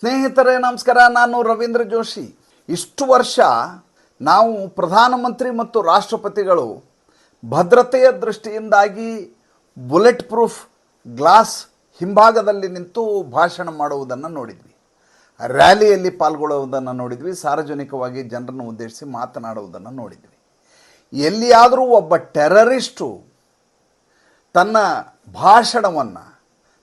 ಸ್ನೇಹಿತರೇ, ನಮಸ್ಕಾರ. ನಾನು ರವೀಂದ್ರ ಜೋಶಿ. ಇಷ್ಟು ವರ್ಷ ನಾವು ಪ್ರಧಾನಮಂತ್ರಿ ಮತ್ತು ರಾಷ್ಟ್ರಪತಿಗಳು ಭದ್ರತೆಯ ದೃಷ್ಟಿಯಿಂದಾಗಿ ಬುಲೆಟ್ ಪ್ರೂಫ್ ಗ್ಲಾಸ್ ಹಿಂಭಾಗದಲ್ಲಿ ನಿಂತು ಭಾಷಣ ಮಾಡುವುದನ್ನು ನೋಡಿದ್ವಿ. ರ್ಯಾಲಿಯಲ್ಲಿ ಪಾಲ್ಗೊಳ್ಳುವುದನ್ನು ನೋಡಿದ್ವಿ. ಸಾರ್ವಜನಿಕವಾಗಿ ಜನರನ್ನು ಉದ್ದೇಶಿಸಿ ಮಾತನಾಡುವುದನ್ನು ನೋಡಿದ್ವಿ. ಎಲ್ಲಿಯಾದರೂ ಒಬ್ಬ ಟೆರರಿಸ್ಟು ತನ್ನ ಭಾಷಣವನ್ನು,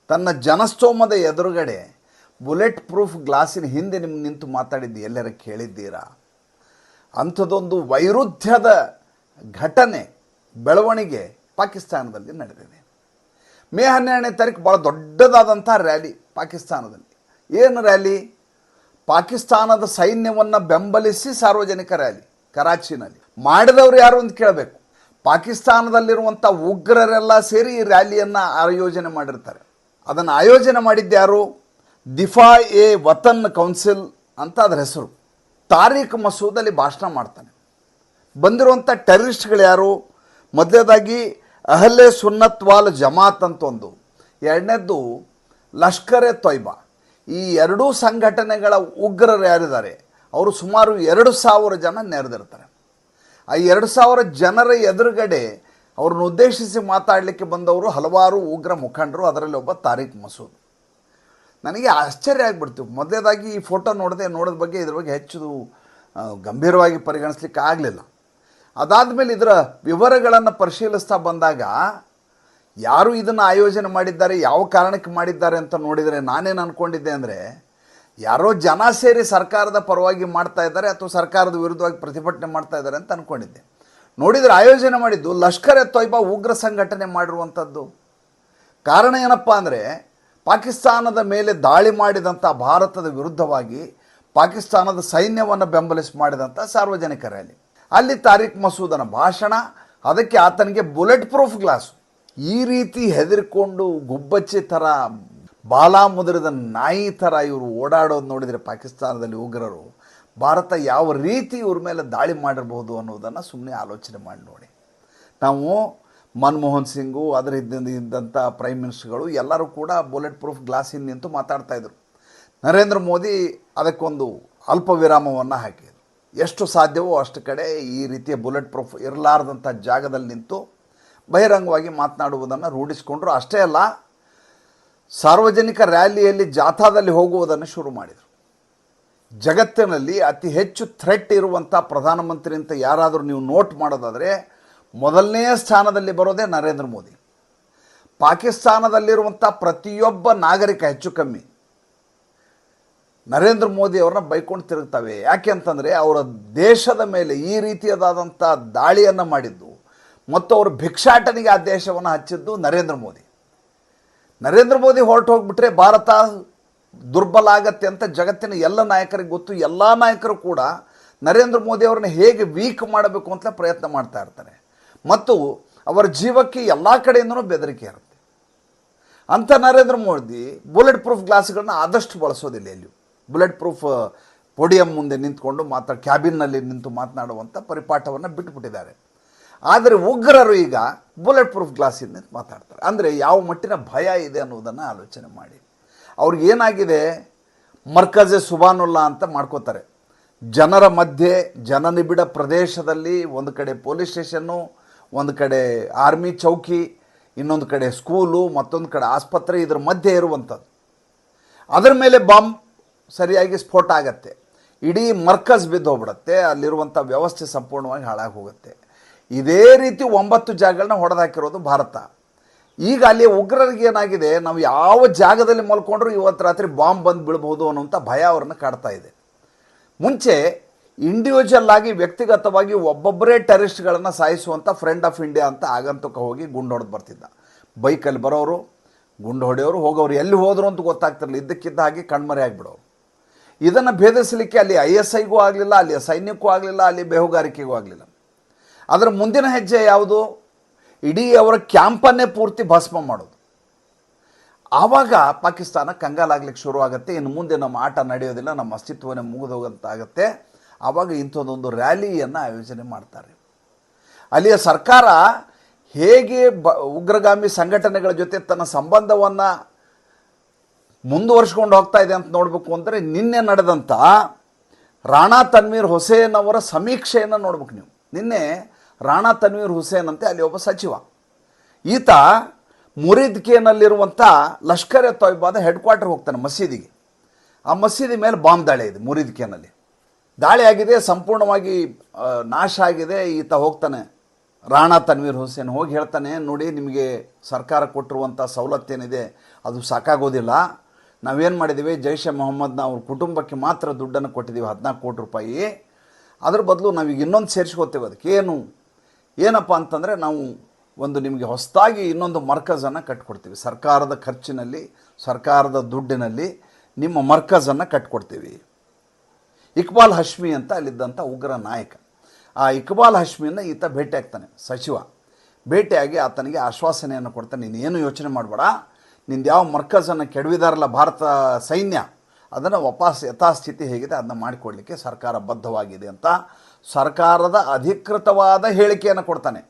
ತನ್ನ ಜನಸ್ತೋಮದ ಎದುರುಗಡೆ ಬುಲೆಟ್ ಪ್ರೂಫ್ ಗ್ಲಾಸಿನ ಹಿಂದೆ ನಿಮ್ಮ ನಿಂತು ಮಾತಾಡಿದ್ದು, ಎಲ್ಲರ ಕೇಳಿದ್ದೀರಾ? ಅಂಥದ್ದೊಂದು ವೈರುಧ್ಯದ ಘಟನೆ, ಬೆಳವಣಿಗೆ ಪಾಕಿಸ್ತಾನದಲ್ಲಿ ನಡೆದಿದೆ. ಮೇ ಹನ್ನೆರಡನೇ ತಾರೀಕು ಭಾಳ ದೊಡ್ಡದಾದಂಥ ರ್ಯಾಲಿ ಪಾಕಿಸ್ತಾನದಲ್ಲಿ. ಏನು ರ್ಯಾಲಿ? ಪಾಕಿಸ್ತಾನದ ಸೈನ್ಯವನ್ನು ಬೆಂಬಲಿಸಿ ಸಾರ್ವಜನಿಕ ರ್ಯಾಲಿ, ಕರಾಚಿನಲ್ಲಿ. ಮಾಡಿದವರು ಯಾರು ಅಂತ ಕೇಳಬೇಕು. ಪಾಕಿಸ್ತಾನದಲ್ಲಿರುವಂಥ ಉಗ್ರರೆಲ್ಲ ಸೇರಿ ಈ ರ್ಯಾಲಿಯನ್ನು ಆಯೋಜನೆ ಮಾಡಿರ್ತಾರೆ. ಅದನ್ನು ಆಯೋಜನೆ ಮಾಡಿದ್ದ್ಯಾರು ದಿಫಾ ಎ ವತನ್ ಕೌನ್ಸಿಲ್ ಅಂತ ಅದರ ಹೆಸರು. ತಾರೀಖ್ ಮಸೂದಲ್ಲಿ ಭಾಷಣ ಮಾಡ್ತಾನೆ. ಬಂದಿರುವಂಥ ಟೆರರಿಸ್ಟ್ಗಳು ಯಾರು? ಮೊದಲನೇದಾಗಿ ಅಹಲ್ಲೆ ಸುನ್ನತ್ ವಾಲ್ ಜಮಾತ್ ಅಂತ ಒಂದು. ಎರಡನೇದ್ದು ಲಷ್ಕರ್ ಎ ತೊಯ್ಬಾ. ಈ ಎರಡೂ ಸಂಘಟನೆಗಳ ಉಗ್ರರು ಯಾರಿದ್ದಾರೆ? ಅವರು ಸುಮಾರು ಎರಡು ಸಾವಿರ ಜನ ನೆರೆದಿರ್ತಾರೆ. ಆ ಎರಡು ಸಾವಿರ ಜನರ ಎದುರುಗಡೆ ಅವ್ರನ್ನ ಉದ್ದೇಶಿಸಿ ಮಾತಾಡಲಿಕ್ಕೆ ಬಂದವರು ಹಲವಾರು ಉಗ್ರ ಮುಖಂಡರು, ಅದರಲ್ಲಿ ಒಬ್ಬ ತಾರೀಖ್ ಮಸೂದ್. ನನಗೆ ಆಶ್ಚರ್ಯ ಆಗಿಬಿಡ್ತು. ಮೊದಲೇದಾಗಿ ಈ ಫೋಟೋ ನೋಡದೆ ನೋಡಿದ ಬಗ್ಗೆ ಇದ್ರ ಬಗ್ಗೆ ಹೆಚ್ಚು ಗಂಭೀರವಾಗಿ ಪರಿಗಣಿಸ್ಲಿಕ್ಕೆ ಆಗಲಿಲ್ಲ. ಅದಾದಮೇಲೆ ಇದರ ವಿವರಗಳನ್ನು ಪರಿಶೀಲಿಸ್ತಾ ಬಂದಾಗ ಯಾರು ಇದನ್ನು ಆಯೋಜನೆ ಮಾಡಿದ್ದಾರೆ, ಯಾವ ಕಾರಣಕ್ಕೆ ಮಾಡಿದ್ದಾರೆ ಅಂತ ನೋಡಿದರೆ ನಾನೇನು ಅಂದ್ಕೊಂಡಿದ್ದೆ ಅಂದರೆ, ಯಾರೋ ಜನ ಸೇರಿ ಸರ್ಕಾರದ ಪರವಾಗಿ ಮಾಡ್ತಾ ಇದ್ದಾರೆ ಅಥವಾ ಸರ್ಕಾರದ ವಿರುದ್ಧವಾಗಿ ಪ್ರತಿಭಟನೆ ಮಾಡ್ತಾ ಇದ್ದಾರೆ ಅಂತ ಅಂದ್ಕೊಂಡಿದ್ದೆ ನೋಡಿದರೆ ಆಯೋಜನೆ ಮಾಡಿದ್ದು ಲಷ್ಕರ್ ಎ ತೊಯ್ಬಾ ಉಗ್ರ ಸಂಘಟನೆ ಮಾಡಿರುವಂಥದ್ದು ಕಾರಣ ಏನಪ್ಪ ಅಂದರೆ ಪಾಕಿಸ್ತಾನದ ಮೇಲೆ ದಾಳಿ ಮಾಡಿದಂಥ ಭಾರತದ ವಿರುದ್ಧವಾಗಿ ಪಾಕಿಸ್ತಾನದ ಸೈನ್ಯವನ್ನು ಬೆಂಬಲಿಸಿ ಮಾಡಿದಂಥ ಸಾರ್ವಜನಿಕ ರ್ಯಾಲಿ. ಅಲ್ಲಿ ತಾರಿಕ್ ಮಸೂದನ ಭಾಷಣ, ಅದಕ್ಕೆ ಆತನಿಗೆ ಬುಲೆಟ್ ಪ್ರೂಫ್ ಗ್ಲಾಸು. ಈ ರೀತಿ ಹೆದರಿಕೊಂಡು ಗುಬ್ಬಚ್ಚಿ ಥರ, ಬಾಲ ಮುದುರಿದ ನಾಯಿ ಥರ ಇವರು ಓಡಾಡೋದು ನೋಡಿದರೆ ಪಾಕಿಸ್ತಾನದಲ್ಲಿ ಉಗ್ರರು, ಭಾರತ ಯಾವ ರೀತಿ ಇವ್ರ ಮೇಲೆ ದಾಳಿ ಮಾಡಿರ್ಬೋದು ಅನ್ನೋದನ್ನು ಸುಮ್ಮನೆ ಆಲೋಚನೆ ಮಾಡಿ ನೋಡಿ. ನಾವು ಮನಮೋಹನ್ ಸಿಂಗು, ಅದರ ಇದ್ದಂಥ ಪ್ರೈಮ್ ಮಿನಿಸ್ಟರ್ಗಳು ಎಲ್ಲರೂ ಕೂಡ ಬುಲೆಟ್ ಪ್ರೂಫ್ ಗ್ಲಾಸಿನ ನಿಂತು ಮಾತಾಡ್ತಾಯಿದ್ರು ನರೇಂದ್ರ ಮೋದಿ ಅದಕ್ಕೊಂದು ಅಲ್ಪ ವಿರಾಮವನ್ನು ಹಾಕಿದರು. ಎಷ್ಟು ಸಾಧ್ಯವೋ ಅಷ್ಟು ಕಡೆ ಈ ರೀತಿಯ ಬುಲೆಟ್ ಪ್ರೂಫ್ ಇರಲಾರ್ದಂಥ ಜಾಗದಲ್ಲಿ ನಿಂತು ಬಹಿರಂಗವಾಗಿ ಮಾತನಾಡುವುದನ್ನು ರೂಢಿಸಿಕೊಂಡ್ರು. ಅಷ್ಟೇ ಅಲ್ಲ, ಸಾರ್ವಜನಿಕ ರ್ಯಾಲಿಯಲ್ಲಿ ಜಾಥಾದಲ್ಲಿ ಹೋಗುವುದನ್ನು ಶುರು ಮಾಡಿದರು. ಜಗತ್ತಿನಲ್ಲಿ ಅತಿ ಹೆಚ್ಚು ಥ್ರೆಟ್ ಇರುವಂಥ ಪ್ರಧಾನಮಂತ್ರಿ ಅಂತ ಯಾರಾದರೂ ನೀವು ನೋಟ್ ಮಾಡೋದಾದರೆ ಮೊದಲನೇ ಸ್ಥಾನದಲ್ಲಿ ಬರೋದೇ ನರೇಂದ್ರ ಮೋದಿ. ಪಾಕಿಸ್ತಾನದಲ್ಲಿರುವಂಥ ಪ್ರತಿಯೊಬ್ಬ ನಾಗರಿಕ ಹೆಚ್ಚು ಕಮ್ಮಿ. ನರೇಂದ್ರ ಮೋದಿ ಅವ್ರನ್ನ ಬೈಕೊಂಡು ತಿರುಗ್ತವೆ. ಯಾಕೆ ಅಂತಂದರೆ ಅವರ ದೇಶದ ಮೇಲೆ ಈ ರೀತಿಯದಾದಂಥ ದಾಳಿಯನ್ನು ಮಾಡಿದ್ದು ಮತ್ತು ಅವರು ಭಿಕ್ಷಾಟನಿಗೆ ಆ ದೇಶವನ್ನು ಹಚ್ಚಿದ್ದು ನರೇಂದ್ರ ಮೋದಿ. ನರೇಂದ್ರ ಮೋದಿ ಹೊರಟು ಹೋಗ್ಬಿಟ್ರೆ ಭಾರತ ದುರ್ಬಲ ಆಗತ್ತೆ ಅಂತ ಜಗತ್ತಿನ ಎಲ್ಲ ನಾಯಕರಿಗೆ ಗೊತ್ತು. ಎಲ್ಲ ನಾಯಕರು ಕೂಡ ನರೇಂದ್ರ ಮೋದಿ ಅವ್ರನ್ನ ಹೇಗೆ ವೀಕ್ ಮಾಡಬೇಕು ಅಂತ ಪ್ರಯತ್ನ ಮಾಡ್ತಾ ಇರ್ತಾರೆ. ಮತ್ತು ಅವರ ಜೀವಕ್ಕೆ ಎಲ್ಲ ಕಡೆಯಿಂದನೂ ಬೆದರಿಕೆ ಇರುತ್ತೆ. ಅಂಥ ನರೇಂದ್ರ ಮೋದಿ ಬುಲೆಟ್ ಪ್ರೂಫ್ ಗ್ಲಾಸ್ಗಳನ್ನ ಆದಷ್ಟು ಬಳಸೋದಿಲ್ಲ ಎಲ್ಲಿಯೂ. ಬುಲೆಟ್ ಪ್ರೂಫ್ ಪೋಡಿಯಂ ಮುಂದೆ ನಿಂತ್ಕೊಂಡು ಮಾತ್ರ ಕ್ಯಾಬಿನ್ನಲ್ಲಿ ನಿಂತು ಮಾತನಾಡುವಂಥ ಪರಿಪಾಠವನ್ನು ಬಿಟ್ಟುಬಿಟ್ಟಿದ್ದಾರೆ ಆದರೆ ಉಗ್ರರು ಈಗ ಬುಲೆಟ್ ಪ್ರೂಫ್ ಗ್ಲಾಸಿಂದ ನಿಂತು ಮಾತಾಡ್ತಾರೆ. ಅಂದರೆ ಯಾವ ಮಟ್ಟಿನ ಭಯ ಇದೆ ಅನ್ನೋದನ್ನು ಆಲೋಚನೆ ಮಾಡಿ. ಅವ್ರಿಗೆ ಏನಾಗಿದೆ? ಮರ್ಕಜೆ ಸುಬಾನುಲ್ಲಾ ಅಂತ ಮಾಡ್ಕೋತಾರೆ. ಜನರ ಮಧ್ಯೆ ಜನನಿಬಿಡ ಪ್ರದೇಶದಲ್ಲಿ ಒಂದು ಕಡೆ ಪೊಲೀಸ್ ಸ್ಟೇಷನ್ನು ಒಂದು ಕಡೆ ಆರ್ಮಿ ಚೌಕಿ, ಇನ್ನೊಂದು ಕಡೆ ಸ್ಕೂಲು, ಮತ್ತೊಂದು ಕಡೆ ಆಸ್ಪತ್ರೆ ಇದ್ರ ಮಧ್ಯೆ ಇರುವಂಥದ್ದು. ಅದರ ಮೇಲೆ ಬಾಂಬ್ ಸರಿಯಾಗಿ ಸ್ಫೋಟ ಆಗತ್ತೆ. ಇಡೀ ಮರ್ಕಸ್ ಬಿದ್ದು ಹೋಗ್ಬಿಡತ್ತೆ ಅಲ್ಲಿರುವಂಥ ವ್ಯವಸ್ಥೆ ಸಂಪೂರ್ಣವಾಗಿ ಹಾಳಾಗಿ ಹೋಗುತ್ತೆ. ಇದೇ ರೀತಿ ಒಂಬತ್ತು ಜಾಗಗಳನ್ನ ಹೊಡೆದಾಕಿರೋದು ಭಾರತ. ಈಗ ಅಲ್ಲಿ ಉಗ್ರರಿಗೆ ಏನಾಗಿದೆ, ನಾವು ಯಾವ ಜಾಗದಲ್ಲಿ ಮಲ್ಕೊಂಡ್ರು ಇವತ್ತು ರಾತ್ರಿ ಬಾಂಬ್ ಬಂದು ಬೀಳ್ಬೋದು ಅನ್ನುವಂಥ ಭಯ ಅವ್ರನ್ನ ಕಾಡ್ತಾ ಇದೆ. ಮುಂಚೆ ಇಂಡಿವಿಜುವಲ್ ಆಗಿ, ವ್ಯಕ್ತಿಗತವಾಗಿ ಒಬ್ಬೊಬ್ಬರೇ ಟೆರರಿಸ್ಟ್ಗಳನ್ನು ಸಾಯಿಸುವಂಥ ಫ್ರೆಂಡ್ ಆಫ್ ಇಂಡಿಯಾ ಅಂತ ಆಗಂತಕ ಹೋಗಿ ಗುಂಡು ಹೊಡೆದು ಬರ್ತಿದ್ದ. ಬೈಕಲ್ಲಿ ಬರೋರು, ಗುಂಡು ಹೊಡೆಯೋರು, ಹೋಗೋರು ಎಲ್ಲಿ ಹೋದ್ರು ಅಂತ ಗೊತ್ತಾಗ್ತಿರಲಿಲ್ಲ. ಇದ್ದಕ್ಕಿದ್ದ ಹಾಗೆ ಕಣ್ಮರೆ ಆಗಿಬಿಡೋರು. ಇದನ್ನು ಭೇದಿಸಲಿಕ್ಕೆ ಅಲ್ಲಿ ಐ ಎಸ್ ಐಗೂ ಆಗಲಿಲ್ಲ, ಅಲ್ಲಿ ಸೈನ್ಯಕ್ಕೂ ಆಗಲಿಲ್ಲ, ಅಲ್ಲಿ ಬೇಹುಗಾರಿಕೆಗೂ ಆಗಲಿಲ್ಲ. ಅದರ ಮುಂದಿನ ಹೆಜ್ಜೆ ಯಾವುದು? ಇಡೀ ಅವರ ಕ್ಯಾಂಪನ್ನೇ ಪೂರ್ತಿ ಭಸ್ಮ ಮಾಡೋದು. ಆವಾಗ ಪಾಕಿಸ್ತಾನ ಕಂಗಾಲಾಗ್ಲಿಕ್ಕೆ ಶುರು ಆಗುತ್ತೆ ಇನ್ನು ಮುಂದೆ ನಮ್ಮ ಆಟ ನಡೆಯೋದಿಲ್ಲ, ನಮ್ಮ ಅಸ್ತಿತ್ವನೇ ಮುಗಿದೋಗಂತಾಗತ್ತೆ. ಆವಾಗ ಇಂಥದ್ದೊಂದು ರ್ಯಾಲಿಯನ್ನು ಆಯೋಜನೆ ಮಾಡ್ತಾರೆ. ಅಲ್ಲಿಯ ಸರ್ಕಾರ ಹೇಗೆ ಬ ಉಗ್ರಗಾಮಿ ಸಂಘಟನೆಗಳ ಜೊತೆ ತನ್ನ ಸಂಬಂಧವನ್ನು ಮುಂದುವರ್ಸ್ಕೊಂಡು ಹೋಗ್ತಾ ಇದೆ ಅಂತ ನೋಡಬೇಕು ಅಂದರೆ ನಿನ್ನೆ ನಡೆದಂಥ ರಾಣಾ ತನ್ವೀರ್ ಹುಸೇನ್ ಅವರ ಸಮೀಕ್ಷೆಯನ್ನು ನೋಡ್ಬೇಕು ನೀವು. ನಿನ್ನೆ ರಾಣಾ ತನ್ವೀರ್ ಹುಸೇನ್ ಅಂತೆ ಅಲ್ಲಿ ಒಬ್ಬ ಸಚಿವ. ಈತ ಮುರಿದ್ಕೇನಲ್ಲಿರುವಂಥ ಲಷ್ಕರ್ ಎ ತೊಯ್ಬಾದ ಹೆಡ್ ಕ್ವಾರ್ಟರ್ ಹೋಗ್ತಾನೆ ಮಸೀದಿಗೆ. ಆ ಮಸೀದಿ ಮೇಲೆ ಬಾಂಬ್ ದಾಳಿ ಇದೆ ಮುರಿದ್ಕೇನಲ್ಲಿ. ದಾಳಿ ಆಗಿದೆ, ಸಂಪೂರ್ಣವಾಗಿ ನಾಶ ಆಗಿದೆ, ಈತ ಹೋಗ್ತಾನೆ. ರಾಣಾ ತನ್ವೀರ್ ಹುಸೇನ್ ಹೋಗಿ ಹೇಳ್ತಾನೆ, ನೋಡಿ ನಿಮಗೆ ಸರ್ಕಾರ ಕೊಟ್ಟಿರುವಂಥ ಸವಲತ್ತೇನಿದೆ, ಅದು ಸಾಕಾಗೋದಿಲ್ಲ. ನಾವೇನು ಮಾಡಿದ್ದೀವಿ ಜೈಷೆ ಮೊಹಮ್ಮದ್ನ ಅವ್ರ ಕುಟುಂಬಕ್ಕೆ ಮಾತ್ರ ದುಡ್ಡನ್ನು ಕೊಟ್ಟಿದ್ದೀವಿ ಹದಿನಾಲ್ಕು ಕೋಟಿ ರೂಪಾಯಿ. ಅದ್ರ ಬದಲು ನಾವೀಗ ಇನ್ನೊಂದು ಸೇರಿಸ್ಕೋತೇವೆ ಅದಕ್ಕೇನು ಏನು? ಏನಪ್ಪ ಅಂತಂದರೆ ನಾವು ಒಂದು ನಿಮಗೆ ಹೊಸದಾಗಿ ಇನ್ನೊಂದು ಮರ್ಕಜನ್ನು ಕಟ್ಕೊಡ್ತೀವಿ. ಸರ್ಕಾರದ ಖರ್ಚಿನಲ್ಲಿ, ಸರ್ಕಾರದ ದುಡ್ಡಿನಲ್ಲಿ ನಿಮ್ಮ ಮರ್ಕಜನ್ನು ಕಟ್ಕೊಡ್ತೀವಿ. ಇಕ್ಬಾಲ್ ಹಶ್ಮಿ ಅಂತ ಅಲ್ಲಿದ್ದಂಥ ಉಗ್ರ ನಾಯಕ. ಆ ಇಕ್ಬಾಲ್ ಹಶ್ಮಿಯನ್ನು ಈತ ಭೇಟಿಯಾಗ್ತಾನೆ, ಸಚಿವ. ಭೇಟಿಯಾಗಿ ಆತನಿಗೆ ಆಶ್ವಾಸನೆಯನ್ನು ಕೊಡ್ತಾನೆ, ನೀನು ಏನು ಯೋಚನೆ ಮಾಡಬೇಡ, ನಿಂದು ಯಾವ ಮರ್ಕಜನ್ನು ಕೆಡವಿದಾರಲ್ಲ ಭಾರತ ಸೈನ್ಯ, ಅದನ್ನು ವಾಪಸ್ ಯಥಾಸ್ಥಿತಿ ಹೇಗಿದೆ ಅದನ್ನು ಮಾಡಿಕೊಡಲಿಕ್ಕೆ ಸರ್ಕಾರ ಬದ್ಧವಾಗಿದೆ ಅಂತ ಸರ್ಕಾರದ ಅಧಿಕೃತವಾದ ಹೇಳಿಕೆಯನ್ನು ಕೊಡ್ತಾನೆ.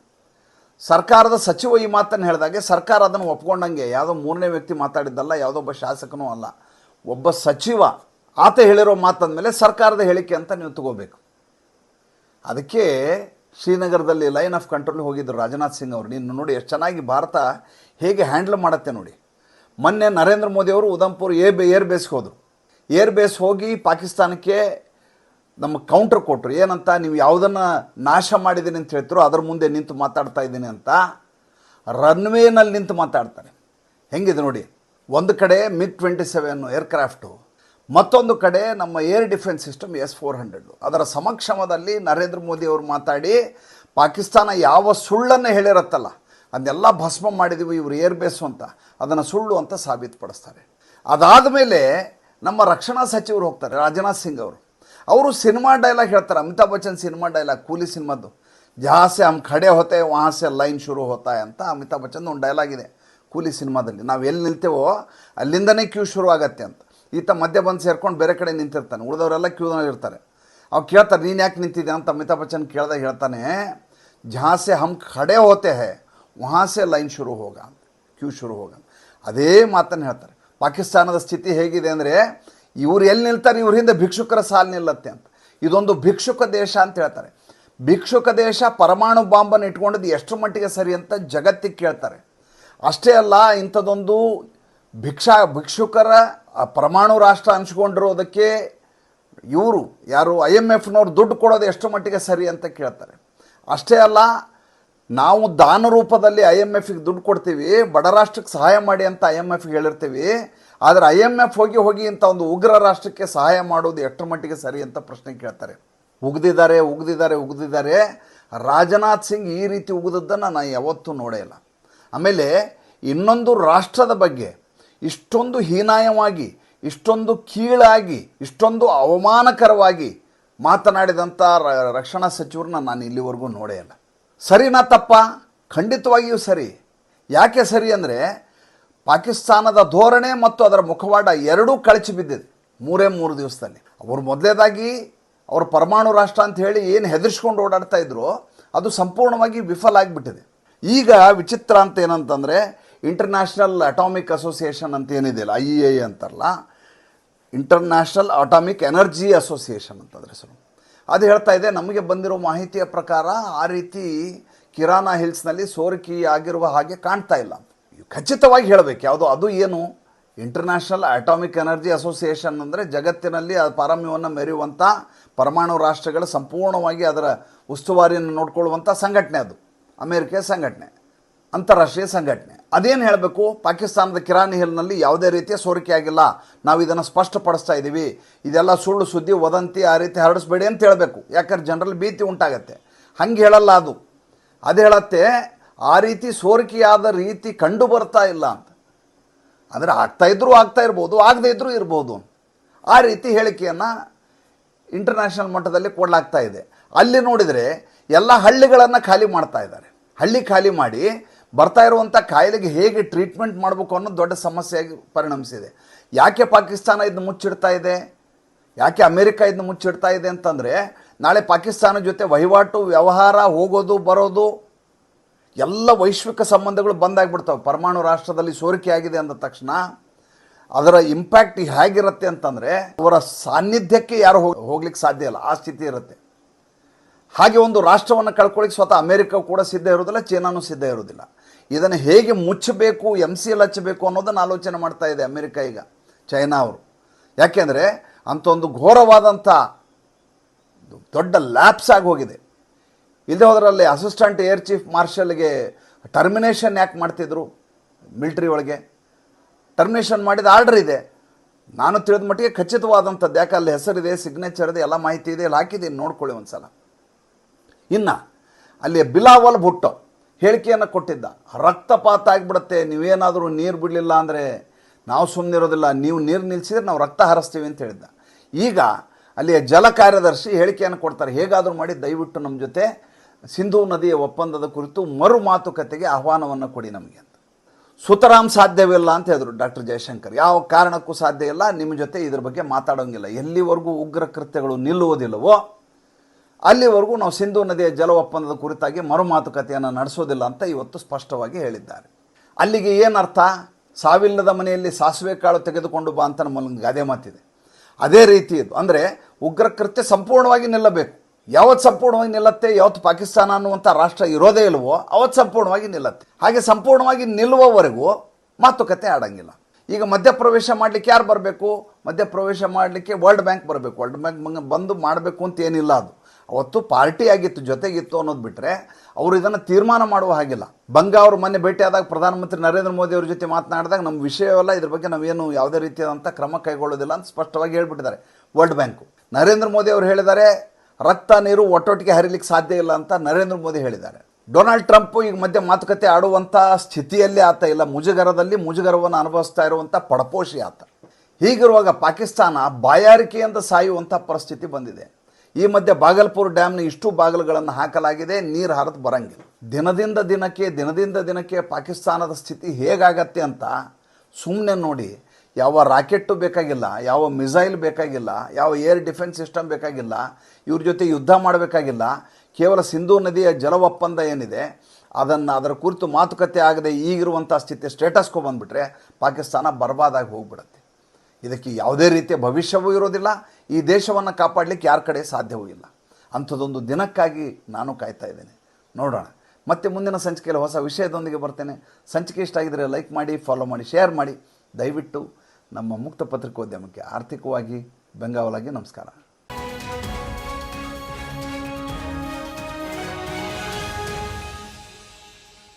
ಸರ್ಕಾರದ ಸಚಿವ ಈ ಮಾತನ್ನು ಹೇಳಿದಾಗೆ ಸರ್ಕಾರ ಅದನ್ನು ಒಪ್ಕೊಂಡಂಗೆ, ಯಾವುದೋ ಮೂರನೇ ವ್ಯಕ್ತಿ ಮಾತಾಡಿದ್ದಲ್ಲ, ಯಾವುದೋ ಒಬ್ಬ ಶಾಸಕನೂ ಅಲ್ಲ, ಒಬ್ಬ ಸಚಿವ ಆತ ಹೇಳಿರೋ ಮಾತಂದಮೇಲೆ ಸರ್ಕಾರದ ಹೇಳಿಕೆ ಅಂತ ನೀವು ತಗೋಬೇಕು. ಅದಕ್ಕೆ ಶ್ರೀನಗರದಲ್ಲಿ ಲೈನ್ ಆಫ್ ಕಂಟ್ರೋಲ್ ಹೋಗಿದ್ದರು ರಾಜನಾಥ್ ಸಿಂಗ್ ಅವರು. ನೀನು ನೋಡಿ ಎಷ್ಟು ಚೆನ್ನಾಗಿ ಭಾರತ ಹೇಗೆ ಹ್ಯಾಂಡಲ್ ಮಾಡುತ್ತೆ ನೋಡಿ. ಮೊನ್ನೆ ನರೇಂದ್ರ ಮೋದಿ ಅವರು ಉದಂಪುರ್ ಏರ್ ಏರ್ ಬೇಸ್ಗೆ ಹೋದರು. ಏರ್ ಬೇಸ್ ಹೋಗಿ ಪಾಕಿಸ್ತಾನಕ್ಕೆ ನಮ್ಮ ಕೌಂಟರ್. ಕೊಟ್ಟರು ಏನಂತ, ನೀವು ಯಾವುದನ್ನು ನಾಶ ಮಾಡಿದ್ದೀನಿ ಅಂತ ಹೇಳ್ತಿರೋ, ಅದ್ರ ಮುಂದೆ ನಿಂತು ಮಾತಾಡ್ತಾ ಇದ್ದೀನಿ ಅಂತ ರನ್ವೇನಲ್ಲಿ ನಿಂತು ಮಾತಾಡ್ತಾರೆ. ಹೆಂಗಿದೆ ನೋಡಿ? ಒಂದು ಕಡೆ ಮಿಗ್ ಟ್ವೆಂಟಿ ಸೆವೆನ್ ಏರ್ಕ್ರಾಫ್ಟು ಮತ್ತೊಂದು ಕಡೆ ನಮ್ಮ air defence system S four hundred. ಅದರ ಸಮಕ್ಷಮದಲ್ಲಿ ನರೇಂದ್ರ ಮೋದಿ ಅವರು ಮಾತಾಡಿ, ಪಾಕಿಸ್ತಾನ ಯಾವ ಸುಳ್ಳನ್ನು ಹೇಳಿರತ್ತಲ್ಲ ಅದನ್ನೆಲ್ಲ ಭಸ್ಮ ಮಾಡಿದೀವಿ, ಇವರು ಏರ್ ಬೇಸು ಅಂತ, ಅದನ್ನು ಸುಳ್ಳು ಅಂತ ಸಾಬೀತುಪಡಿಸ್ತಾರೆ. ಅದಾದ ಮೇಲೆ ನಮ್ಮ ರಕ್ಷಣಾ ಸಚಿವರು ಹೋಗ್ತಾರೆ, ರಾಜನಾಥ್ ಸಿಂಗ್ ಅವರು. ಅವರು ಸಿನಿಮಾ ಡೈಲಾಗ್ ಹೇಳ್ತಾರೆ, ಅಮಿತಾಬ್ ಬಚ್ಚನ್ ಸಿನಿಮಾ ಡೈಲಾಗ್, ಕೂಲಿ ಸಿನಿಮಾದ್ದು. ಜಾಸ್ತಿ ಹಮ್ ಕಡೆ ಹೋತೆ ವಹಾಸೆ ಲೈನ್ ಶುರು ಹೋತಾ ಅಂತ ಅಮಿತಾಬ್ ಬಚ್ಚನ್ ಒಂದು ಡೈಲಾಗ್ ಇದೆ, ಕೂಲಿ ಸಿನಿಮಾದಲ್ಲಿ. ನಾವು ಎಲ್ಲಿ ನಿಲ್ತೇವೋ, ಅಲ್ಲಿಂದನೇ ಕ್ಯೂ ಶುರು ಆಗತ್ತೆ ಅಂತ. ಈತ ಮಧ್ಯ ಬಂದು ಸೇರ್ಕೊಂಡು ಬೇರೆ ಕಡೆ ನಿಂತಿರ್ತಾನೆ. ಉಳಿದವರೆಲ್ಲ ಕ್ಯೂನಲ್ಲಿ ಇರ್ತಾರೆ. ಅವ್ರು ಕೇಳ್ತಾರೆ, ನೀನು ಯಾಕೆ ನಿಂತಿದ್ದೆ ಅಂತ ಅಮಿತಾಬ್ ಬಚ್ಚನ್ ಕೇಳ್ದಾಗ ಹೇಳ್ತಾನೆ ಜಾಸೆ ಹಮ್ ಖಡೆ ಹೋತೆ ಹೇ ವಹಾಸೆ ಲೈನ್ ಶುರು ಹೋಗ ಕ್ಯೂ ಶುರು ಹೋಗ ಅದೇ ಮಾತನ್ನು ಹೇಳ್ತಾರೆ. ಪಾಕಿಸ್ತಾನದ ಸ್ಥಿತಿ ಹೇಗಿದೆ ಅಂದರೆ, ಇವ್ರು ಎಲ್ಲಿ ನಿಲ್ತಾರೆ? ಇವ್ರ ಹಿಂದೆ ಭಿಕ್ಷುಕರ ಸಾಲು ನಿಲ್ಲತ್ತೆ ಅಂತ. ಇದೊಂದು ಭಿಕ್ಷುಕ ದೇಶ ಅಂತ ಹೇಳ್ತಾರೆ. ಭಿಕ್ಷುಕ ದೇಶ ಪರಮಾಣು ಬಾಂಬನ್ನು ಇಟ್ಕೊಂಡಿದ್ದು ಎಷ್ಟು ಮಟ್ಟಿಗೆ ಸರಿ ಅಂತ ಜಗತ್ತಿಗೆ ಕೇಳ್ತಾರೆ. ಅಷ್ಟೇ ಅಲ್ಲ ಇಂಥದ್ದೊಂದು ಭಿಕ್ಷಾ, ಭಿಕ್ಷುಕರ ಆ ಪರಮಾಣು ರಾಷ್ಟ್ರ ಹಂಚ್ಕೊಂಡಿರೋದಕ್ಕೆ ಇವರು, ಯಾರು ಐ ಎಂ ಎಫ್ನವ್ರು ದುಡ್ಡು ಕೊಡೋದು ಎಷ್ಟು ಮಟ್ಟಿಗೆ ಸರಿ ಅಂತ ಕೇಳ್ತಾರೆ. ಅಷ್ಟೇ ಅಲ್ಲ, ನಾವು ದಾನ ರೂಪದಲ್ಲಿ ಐ ಎಂ ಎಫ್ಗೆ ದುಡ್ಡು ಕೊಡ್ತೀವಿ, ಬಡ ರಾಷ್ಟ್ರಕ್ಕೆ ಸಹಾಯ ಮಾಡಿ ಅಂತ ಐ ಎಂ ಎಫ್ಗೆ ಹೇಳಿರ್ತೀವಿ, ಆದರೆ ಐ ಎಂ ಎಫ್ ಹೋಗಿ ಹೋಗಿ ಇಂಥ ಒಂದು ಉಗ್ರ ರಾಷ್ಟ್ರಕ್ಕೆ ಸಹಾಯ ಮಾಡೋದು ಎಷ್ಟರ ಮಟ್ಟಿಗೆ ಸರಿ ಅಂತ ಪ್ರಶ್ನೆ ಕೇಳ್ತಾರೆ. ಉಗ್ದಿದ್ದಾರೆ ಉಗ್ದಿದ್ದಾರೆ ಉಗ್ದಿದ್ದಾರೆ. ರಾಜನಾಥ್ ಸಿಂಗ್ ಈ ರೀತಿ ಉಗಿದದ್ದನ್ನು ನಾನು ಯಾವತ್ತೂ ನೋಡೇ ಇಲ್ಲ. ಆಮೇಲೆ ಇನ್ನೊಂದು ರಾಷ್ಟ್ರದ ಬಗ್ಗೆ ಇಷ್ಟೊಂದು ಹೀನಾಯವಾಗಿ, ಇಷ್ಟೊಂದು ಕೀಳಾಗಿ, ಇಷ್ಟೊಂದು ಅವಮಾನಕರವಾಗಿ ಮಾತನಾಡಿದಂಥ ರಕ್ಷಣಾ ಸಚಿವರನ್ನ ನಾನು ಇಲ್ಲಿವರೆಗೂ ನೋಡೇ ಇಲ್ಲ. ಸರಿನಾ ತಪ್ಪ? ಖಂಡಿತವಾಗಿಯೂ ಸರಿ. ಯಾಕೆ ಸರಿ ಅಂದರೆ ಪಾಕಿಸ್ತಾನದ ಧೋರಣೆ ಮತ್ತು ಅದರ ಮುಖವಾಡ ಎರಡೂ ಕಳಚಿ ಬಿದ್ದಿದೆ ಮೂರೇ ಮೂರು ದಿವಸದಲ್ಲಿ. ಅವರು ಮೊದಲೇದಾಗಿ ಅವರು ಪರಮಾಣು ರಾಷ್ಟ್ರ ಅಂತ ಹೇಳಿ ಏನು ಹೆದರ್ಸ್ಕೊಂಡು ಓಡಾಡ್ತಾ ಇದ್ರು, ಅದು ಸಂಪೂರ್ಣವಾಗಿ ವಿಫಲ ಆಗಿಬಿಟ್ಟಿದೆ. ಈಗ ವಿಚಿತ್ರ ಅಂತ ಏನಂತಂದರೆ ಇಂಟರ್ನ್ಯಾಷನಲ್ ಅಟಾಮಿಕ್ ಅಸೋಸಿಯೇಷನ್ ಅಂತ ಏನಿದೆಯಲ್ಲ ಐ ಎ ಅಂತಾರಲ್ಲ ಇಂಟರ್ನ್ಯಾಷನಲ್ ಅಟಾಮಿಕ್ ಎನರ್ಜಿ ಅಸೋಸಿಯೇಷನ್ ಅಂತಂದ್ರೆ ಹೆಸರು. ಅದು ಹೇಳ್ತಾ ಇದೆ, ನಮಗೆ ಬಂದಿರೋ ಮಾಹಿತಿಯ ಪ್ರಕಾರ ಆ ರೀತಿ ಕಿರಾನಾ ಹಿಲ್ಸ್ನಲ್ಲಿ ಸೋರಿಕೆ ಆಗಿರುವ ಹಾಗೆ ಕಾಣ್ತಾ ಇಲ್ಲ. ಖಚಿತವಾಗಿ ಹೇಳಬೇಕು, ಯಾವುದು, ಅದು ಏನು? ಇಂಟರ್ನ್ಯಾಷನಲ್ ಅಟಾಮಿಕ್ ಎನರ್ಜಿ ಅಸೋಸಿಯೇಷನ್ ಅಂದರೆ ಜಗತ್ತಿನಲ್ಲಿ ಅದು ಪಾರಮ್ಯವನ್ನು ಮೆರೆಯುವಂಥ ಪರಮಾಣು ರಾಷ್ಟ್ರಗಳ ಸಂಪೂರ್ಣವಾಗಿ ಅದರ ಉಸ್ತುವಾರಿಯನ್ನು ನೋಡ್ಕೊಳ್ಳುವಂಥ ಸಂಘಟನೆ ಅದು, ಅಮೇರಿಕೆಯ ಸಂಘಟನೆ, ಅಂತಾರಾಷ್ಟ್ರೀಯ ಸಂಘಟನೆ. ಅದೇನು ಹೇಳಬೇಕು? ಪಾಕಿಸ್ತಾನದ ಕಿರಾನಿ ಹಿಲ್ನಲ್ಲಿ ಯಾವುದೇ ರೀತಿಯ ಸೋರಿಕೆ ಆಗಿಲ್ಲ ನಾವು ಇದನ್ನು ಸ್ಪಷ್ಟಪಡಿಸ್ತಾ ಇದ್ದೀವಿ. ಇದೆಲ್ಲ ಸುಳ್ಳು ಸುದ್ದಿ, ವದಂತಿ ಆ ರೀತಿ ಹರಡಿಸ್ಬೇಡಿ ಅಂತ ಹೇಳಬೇಕು. ಯಾಕಂದ್ರೆ ಜನರಲ್ಲಿ ಭೀತಿ ಉಂಟಾಗತ್ತೆ. ಹಂಗೆ ಹೇಳಲ್ಲ ಅದು. ಅದು ಹೇಳತ್ತೆ, ಆ ರೀತಿ ಸೋರಿಕೆಯಾದ ರೀತಿ ಕಂಡು ಬರ್ತಾ ಇಲ್ಲ ಅಂತ. ಅಂದರೆ ಆಗ್ತಾ ಇದ್ರೂ ಆಗ್ತಾ ಇರ್ಬೋದು, ಆಗದೇ ಇದ್ರೂ ಇರ್ಬೋದು ಆ ರೀತಿ ಹೇಳಿಕೆಯನ್ನು ಇಂಟರ್ನ್ಯಾಷನಲ್ ಮಟ್ಟದಲ್ಲಿ ಕೊಡಲಾಗ್ತಾ ಇದೆ. ಅಲ್ಲಿ ನೋಡಿದರೆ ಎಲ್ಲ ಹಳ್ಳಿಗಳನ್ನು ಖಾಲಿ ಮಾಡ್ತಾ ಇದ್ದಾರೆ. ಹಳ್ಳಿ ಖಾಲಿ ಮಾಡಿ ಬರ್ತಾ ಇರುವಂಥ ಕಾಯಿಲೆಗೆ ಹೇಗೆ ಟ್ರೀಟ್ಮೆಂಟ್ ಮಾಡಬೇಕು ಅನ್ನೋದು ದೊಡ್ಡ ಸಮಸ್ಯೆಯಾಗಿ ಪರಿಣಮಿಸಿದೆ. ಯಾಕೆ ಪಾಕಿಸ್ತಾನ ಇದನ್ನು ಮುಚ್ಚಿಡ್ತಾ ಇದೆ? ಯಾಕೆ ಅಮೇರಿಕ ಇದನ್ನು ಮುಚ್ಚಿಡ್ತಾ ಇದೆ ಅಂತಂದರೆ, ನಾಳೆ ಪಾಕಿಸ್ತಾನ ಜೊತೆ ವಹಿವಾಟು, ವ್ಯವಹಾರ, ಹೋಗೋದು, ಬರೋದು, ಎಲ್ಲ ವೈಶ್ವಿಕ ಸಂಬಂಧಗಳು ಬಂದಾಗ್ಬಿಡ್ತವೆ ಪರಮಾಣು ರಾಷ್ಟ್ರದಲ್ಲಿ ಸೋರಿಕೆ ಆಗಿದೆ ಅಂದ ತಕ್ಷಣ ಅದರ ಇಂಪ್ಯಾಕ್ಟ್ ಹೇಗಿರುತ್ತೆ ಅಂತಂದರೆ, ಅವರ ಸಾನ್ನಿಧ್ಯಕ್ಕೆ ಯಾರು ಹೋಗ್, ಹೋಗ್ಲಿಕ್ಕೆ ಸಾಧ್ಯ ಇಲ್ಲ. ಆ ಸ್ಥಿತಿ ಇರುತ್ತೆ. ಹಾಗೆ ಒಂದು ರಾಷ್ಟ್ರವನ್ನು ಕಳ್ಕೊಳ್ಳಿಕ್ಕೆ ಸ್ವತಃ ಅಮೆರಿಕ ಕೂಡ ಸಿದ್ಧ ಇರೋದಿಲ್ಲ ಚೀನಾನೂ ಸಿದ್ಧ ಇರೋದಿಲ್ಲ ಇದನ್ನು ಹೇಗೆ ಮುಚ್ಚಬೇಕು ಎಂ ಸಿ ಎಲ್ ಹಚ್ಚಬೇಕು ಅನ್ನೋದನ್ನು ಆಲೋಚನೆ ಮಾಡ್ತಾ ಇದೆ ಅಮೆರಿಕ ಈಗ, ಚೈನಾ ಅವರು. ಯಾಕೆಂದರೆ ಒಂದು ಘೋರವಾದಂಥ ದೊಡ್ಡ ಲ್ಯಾಪ್ಸ್ ಆಗಿ ಹೋಗಿದೆ. ಇಲ್ಲದೆ ಹೋದ್ರಲ್ಲಿ ಅಸಿಸ್ಟೆಂಟ್ ಏರ್ ಚೀಫ್ ಮಾರ್ಷಲ್ಗೆ ಟರ್ಮಿನೇಷನ್ ಯಾಕೆ ಮಾಡ್ತಿದ್ರು ಮಿಲ್ಟ್ರಿ ಒಳಗೆ? ಟರ್ಮಿನೇಷನ್ ಮಾಡಿದ ಆರ್ಡರ್ ಇದೆ. ನಾನು ತಿಳಿದ ಮಟ್ಟಿಗೆ ಖಚಿತವಾದಂಥದ್ದು, ಯಾಕೆ ಅಲ್ಲಿ ಹೆಸರಿದೆ ಸಿಗ್ನೇಚರ್ ಇದೆ, ಎಲ್ಲ ಮಾಹಿತಿ ಇದೆ ಇಲ್ಲಿ ಹಾಕಿದ್ದೀನಿ, ನೋಡ್ಕೊಳ್ಳಿ ಒಂದು ಸಲ ಇನ್ನು ಅಲ್ಲಿ ಬಿಲಾವಲ್ ಭುಟ್ಟೋ ಹೇಳಿಕೆಯನ್ನು ಕೊಟ್ಟಿದ್ದ. ರಕ್ತಪಾತ ಆಗಿಬಿಡುತ್ತೆ, ನೀವೇನಾದರೂ ನೀರು ಬಿಡಲಿಲ್ಲ ಅಂದರೆ ನಾವು ಸುಮ್ಮನಿರೋದಿಲ್ಲ ನೀವು ನೀರು ನಿಲ್ಲಿಸಿದ್ರೆ ನಾವು ರಕ್ತ ಹರಿಸ್ತೀವಿ ಅಂತ ಹೇಳಿದ್ದ. ಈಗ ಅಲ್ಲಿಯ ಜಲ ಕಾರ್ಯದರ್ಶಿ ಹೇಳಿಕೆಯನ್ನು ಕೊಡ್ತಾರೆ. ಹೇಗಾದರೂ ಮಾಡಿ ದಯವಿಟ್ಟು ನಮ್ಮ ಜೊತೆ ಸಿಂಧೂ ನದಿಯ ಒಪ್ಪಂದದ ಕುರಿತು ಮರು ಮಾತುಕತೆಗೆ ಆಹ್ವಾನವನ್ನು ಕೊಡಿ ನಮಗೆ ಅಂತ. ಸುತರಾಮ್ ಸಾಧ್ಯವಿಲ್ಲ ಅಂತ ಹೇಳಿದ್ರು ಡಾಕ್ಟರ್ ಜಯಶಂಕರ್ ಯಾವ ಕಾರಣಕ್ಕೂ ಸಾಧ್ಯ ಇಲ್ಲ ನಿಮ್ಮ ಜೊತೆ ಇದ್ರ ಬಗ್ಗೆ ಮಾತಾಡೋಂಗಿಲ್ಲ. ಎಲ್ಲಿವರೆಗೂ ಉಗ್ರ ಕೃತ್ಯಗಳು ನಿಲ್ಲುವುದಿಲ್ಲವೋ ಅಲ್ಲಿವರೆಗೂ ನಾವು ಸಿಂಧೂ ನದಿಯ ಜಲ ಒಪ್ಪಂದದ ಕುರಿತಾಗಿ ಮರು ಮಾತುಕತೆಯನ್ನು ನಡೆಸೋದಿಲ್ಲ ಅಂತ ಇವತ್ತು ಸ್ಪಷ್ಟವಾಗಿ ಹೇಳಿದ್ದಾರೆ. ಅಲ್ಲಿಗೆ ಏನರ್ಥ? ಸಾವಿಲ್ಲದ ಮನೆಯಲ್ಲಿ ಸಾಸಿವೆ ಕಾಳು ತೆಗೆದುಕೊಂಡು ಬಾ ಅಂತ ನಮ್ಮಲ್ಲಿ ಗಾದೆ ಮಾತಿದೆ. ಅದೇ ರೀತಿ ಇದು. ಅಂದರೆ ಉಗ್ರ ಕೃತ್ಯ ಸಂಪೂರ್ಣವಾಗಿ ನಿಲ್ಲಬೇಕು. ಯಾವತ್ತು ಸಂಪೂರ್ಣವಾಗಿ ನಿಲ್ಲತ್ತೆ? ಯಾವತ್ತು ಪಾಕಿಸ್ತಾನ ಅನ್ನುವಂಥ ರಾಷ್ಟ್ರ ಇರೋದೇ ಇಲ್ವೋ, ಅವತ್ತು ಸಂಪೂರ್ಣವಾಗಿ ನಿಲ್ಲತ್ತೆ. ಹಾಗೆ ಸಂಪೂರ್ಣವಾಗಿ ನಿಲ್ಲುವವರೆಗೂ ಮಾತುಕತೆ ಆಡಂಗಿಲ್ಲ. ಈಗ ಮಧ್ಯಪ್ರವೇಶ ಮಾಡಲಿಕ್ಕೆ ಯಾರು ಬರಬೇಕು? ಮಧ್ಯಪ್ರವೇಶ ಮಾಡಲಿಕ್ಕೆ ವರ್ಲ್ಡ್ ಬ್ಯಾಂಕ್ ಬರಬೇಕು. ವರ್ಲ್ಡ್ ಬ್ಯಾಂಕ್ ಬಂದು ಮಾಡಬೇಕು ಅಂತ ಏನಿಲ್ಲ ಅದು. ಅವತ್ತು ಪಾರ್ಟಿ ಆಗಿತ್ತು, ಜೊತೆಗಿತ್ತು ಅನ್ನೋದು ಬಿಟ್ಟರೆ ಅವರು ಇದನ್ನು ತೀರ್ಮಾನ ಮಾಡುವ ಹಾಗಿಲ್ಲ. ಬಂಗ ಅವರು ಮೊನ್ನೆ ಭೇಟಿಯಾದಾಗ ಪ್ರಧಾನಮಂತ್ರಿ ನರೇಂದ್ರ ಮೋದಿ ಅವ್ರ ಜೊತೆ ಮಾತನಾಡಿದಾಗ ನಮ್ಮ ವಿಷಯವಲ್ಲ, ಇದ್ರ ಬಗ್ಗೆ ನಾವೇನು ಯಾವುದೇ ರೀತಿಯಾದಂಥ ಕ್ರಮ ಕೈಗೊಳ್ಳೋದಿಲ್ಲ ಅಂತ ಸ್ಪಷ್ಟವಾಗಿ ಹೇಳ್ಬಿಟ್ಟಿದ್ದಾರೆ ವರ್ಲ್ಡ್ ಬ್ಯಾಂಕು. ನರೇಂದ್ರ ಮೋದಿ ಅವರು ಹೇಳಿದ್ದಾರೆ, ರಕ್ತ, ನೀರು ಒಟ್ಟೊಟ್ಟಿಗೆ ಹರಿಲಿಕ್ಕೆ ಸಾಧ್ಯ ಇಲ್ಲ ಅಂತ ನರೇಂದ್ರ ಮೋದಿ ಹೇಳಿದ್ದಾರೆ. ಡೊನಾಲ್ಡ್ ಟ್ರಂಪ್ ಈಗ ಮಧ್ಯೆ ಮಾತುಕತೆ ಆಡುವಂಥ ಸ್ಥಿತಿಯಲ್ಲಿ ಆತ ಇಲ್ಲ, ಮುಜುಗರದಲ್ಲಿ ಮುಜುಗರವನ್ನು ಅನುಭವಿಸ್ತಾ ಇರುವಂಥ ಪಡಪೋಷಿ ಆತ. ಹೀಗಿರುವಾಗ ಪಾಕಿಸ್ತಾನ ಬಾಯಾರಿಕೆಯಿಂದ ಸಾಯುವಂಥ ಪರಿಸ್ಥಿತಿ ಬಂದಿದೆ. ಈ ಮಧ್ಯೆ ಬಾಗಲ್ಪುರ್ ಡ್ಯಾಮ್ನ ಇಷ್ಟು ಬಾಗಿಲುಗಳನ್ನು ಹಾಕಲಾಗಿದೆ, ನೀರು ಹರಿದು ಬರಂಗಿಲ್ಲ. ದಿನದಿಂದ ದಿನಕ್ಕೆ ದಿನದಿಂದ ದಿನಕ್ಕೆ ಪಾಕಿಸ್ತಾನದ ಸ್ಥಿತಿ ಹೇಗಾಗತ್ತೆ ಅಂತ ಸುಮ್ಮನೆ ನೋಡಿ, ಯಾವ ರಾಕೆಟ್ಟು ಬೇಕಾಗಿಲ್ಲ, ಯಾವ ಮಿಸೈಲ್ ಬೇಕಾಗಿಲ್ಲ, ಯಾವ ಏರ್ ಡಿಫೆನ್ಸ್ ಸಿಸ್ಟಮ್ ಬೇಕಾಗಿಲ್ಲ, ಇವ್ರ ಜೊತೆ ಯುದ್ಧ ಮಾಡಬೇಕಾಗಿಲ್ಲ, ಕೇವಲ ಸಿಂಧೂ ನದಿಯ ಜಲ ಒಪ್ಪಂದ ಏನಿದೆ, ಅದನ್ನು ಅದರ ಕುರಿತು ಮಾತುಕತೆ ಆಗದೆ ಈಗಿರುವಂಥ ಸ್ಥಿತಿ ಸ್ಟೇಟಸ್ಗೂ ಬಂದುಬಿಟ್ರೆ ಪಾಕಿಸ್ತಾನ ಬರ್ಬಾದಾಗಿ ಹೋಗ್ಬಿಡುತ್ತೆ. ಇದಕ್ಕೆ ಯಾವುದೇ ರೀತಿಯ ಭವಿಷ್ಯವೂ ಇರೋದಿಲ್ಲ ಈ ದೇಶವನ್ನು ಕಾಪಾಡಲಿಕ್ಕೆ ಯಾರ ಕಡೆ ಸಾಧ್ಯವೂ ಇಲ್ಲ. ಅಂಥದ್ದೊಂದು ದಿನಕ್ಕಾಗಿ ನಾನು ಕಾಯ್ತಾ ಇದ್ದೇನೆ. ನೋಡೋಣ. ಮತ್ತೆ ಮುಂದಿನ ಸಂಚಿಕೆಯಲ್ಲಿ ಹೊಸ ವಿಷಯದೊಂದಿಗೆ ಬರ್ತೇನೆ. ಸಂಚಿಕೆ ಇಷ್ಟ ಆಗಿದರೆ ಲೈಕ್ ಮಾಡಿ ಫಾಲೋ ಮಾಡಿ ಶೇರ್ ಮಾಡಿ. ದಯವಿಟ್ಟು ನಮ್ಮ ಮುಕ್ತ ಪತ್ರಿಕೋದ್ಯಮಕ್ಕೆ ಆರ್ಥಿಕವಾಗಿ ಬೆಂಗಾವಲಾಗಿ ನಮಸ್ಕಾರ.